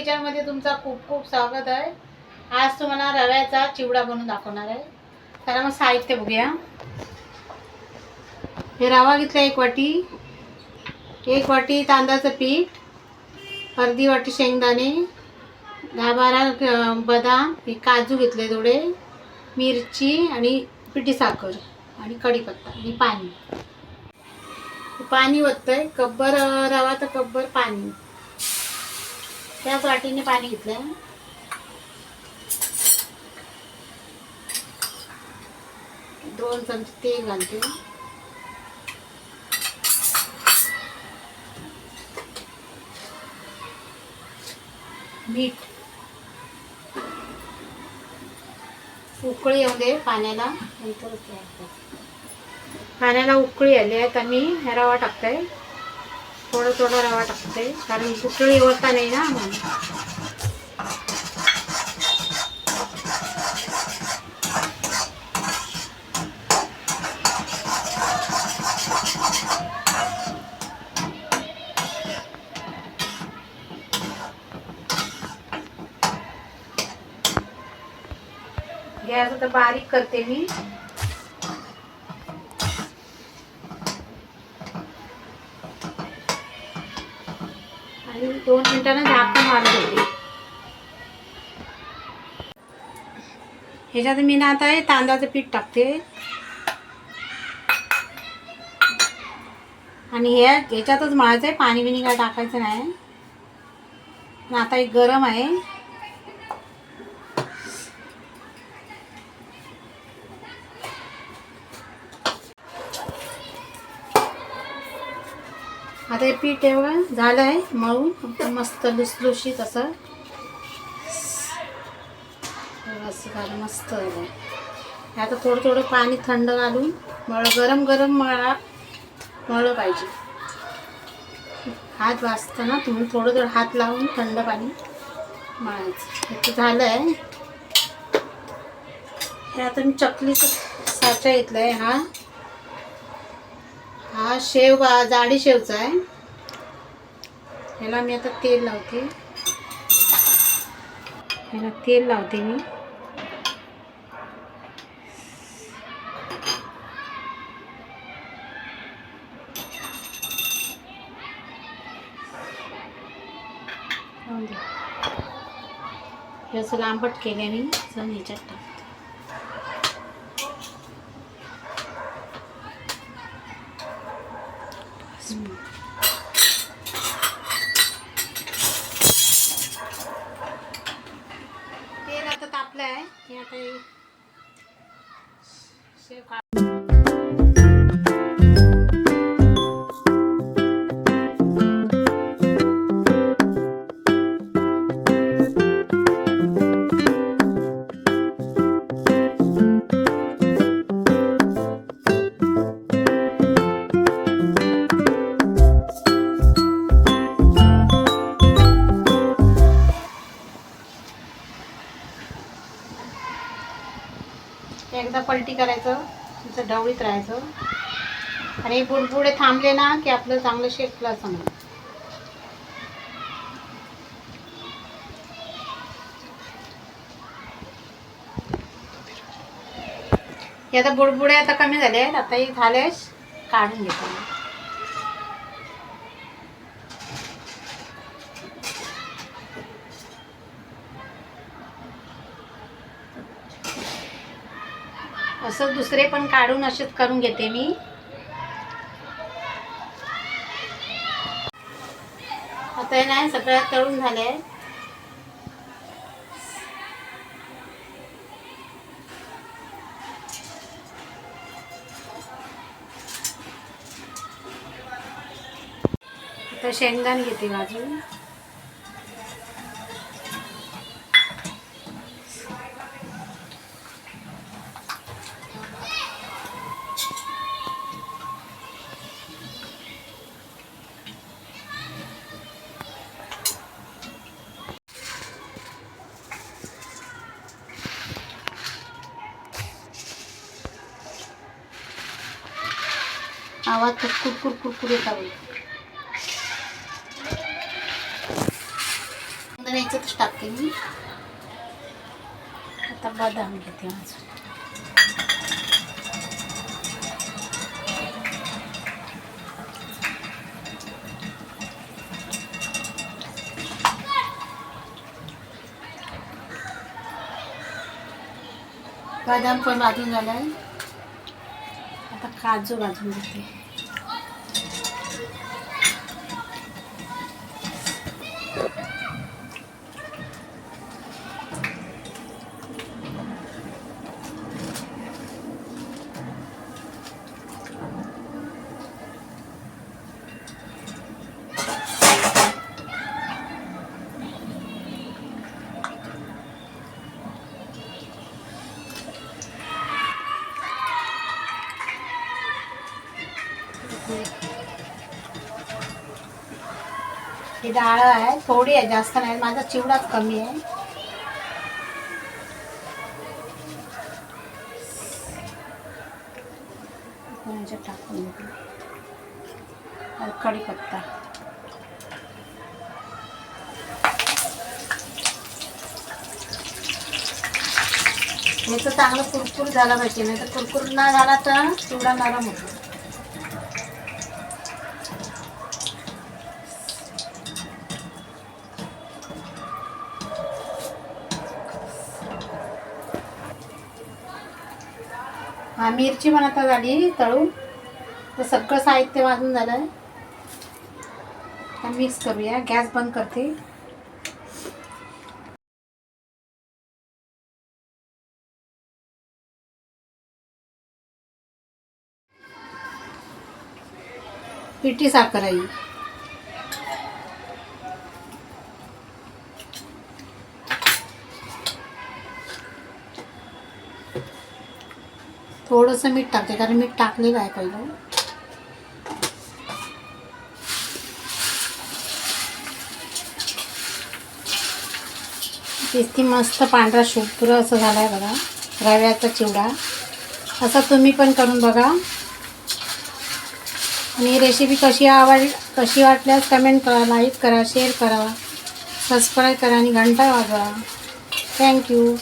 किचनमध्ये तुमचा खूप खूप स्वागत आहे. आज तुम्हाला रव्याचा चिवडा बनवून दाखवणार आहे. त्याला मग साहित्य बघूया. हे रवा घेतला एक वाटी. एक वाटी तांदळाचं पीठ. अर्धी वाटी शेंगदाणे. दहा बारा बदाम. हे काजू घेतले थोडे. मिरची आणि पिठी साखर आणि कढीपत्ता आणि पाणी. पाणी ओततंय. कब्बर रवा तर कब्बर पाणी. त्याच वाटीने पाणी घेतलं. दोन चमचे तेल घालते. मीठ. उकळी येऊ दे पाण्याला नंतर पाण्याला उकळी आली आहे तर मी रवा टाकते. थोडं थोडं रवा टाकते कारण कुठं होता नाही ना म्हणून. गॅस आता बारीक करते मी. आणि दोन मिनिटांना झाकण मारून घेते ह्याच्यात मी ना आता हे तांदळाचं पीठ टाकते. आणि हे ह्याच्यातच मळायचं आहे पाणी बिणी काय टाकायचं नाही. आता एक गरम आहे. आता हे पीठ एवढं झालं आहे मळून मस्त लुसलुशीत असं. असं झालं मस्त आता थोडं थोडं पाणी थंड घालून मळ गरम गरम मळा मळलं पाहिजे. हात वाजताना तुम्ही थोडं थोडं हात लावून थंड पाणी मळायचं. इथं झालं आहे. हे आता मी चकलीचं साचा घेतला आहे हा. हा शेव जाडी शेवचा आहे. ह्याला मी आता तेल लावते. ह्याला तेल लावते मी. ह्याचं लांबट केले मी सण ह्याच्यात टाक. तेल आता तापलं आहे हे आता शेव एकदा पलटी करायचं तुमचं ढवळीत राहायचं. आणि बुडबुडे थांबले ना की आपलं चांगलं शेकलं असं हे आता बुडबुडे आता कमी झाले आहेत. आता हे झालेस काढून घेतो असं दुसरे पण काढून असेच करून घेते मी. आता हे नाही सगळ्यात तळून झाले आता शेंगदाण घेते भाजून आवाज खूप कुरकुर कुरकुर येत आहे. शेंगदाणे याच्यातच टाकते मी आता बदाम घेते माझं बदाम पण भाजून झालाय आता काजू भाजून घेते ही डाळ आहे थोडी आहे जास्त नाही माझा चिवडाच कमी आहे. टाकून देते कढीपत्ता. याचं चांगलं कुरकुर झाला पाहिजे नाही तर कुरकुर ना झाला तर चिवडा नरम होतो. हा मिरची पण आता झाली तळून. तर सगळं साहित्य वाजून झालं आहे आता मिक्स करूया. गॅस बंद करते. पिठी साखर आहे. थोडंसं मीठ टाकते कारण मीठ टाकलेलं आहे पहिलं किती मस्त पांढरा शुभ्र असं झाला आहे बघा रव्याचा चिवडा. असा तुम्ही पण करून बघा. आणि रेसिपी कशी आवड कशी वाटल्यास कमेंट करा लाईक करा शेअर करा सबस्क्राईब करा आणि घंटा वाजवा. थँक्यू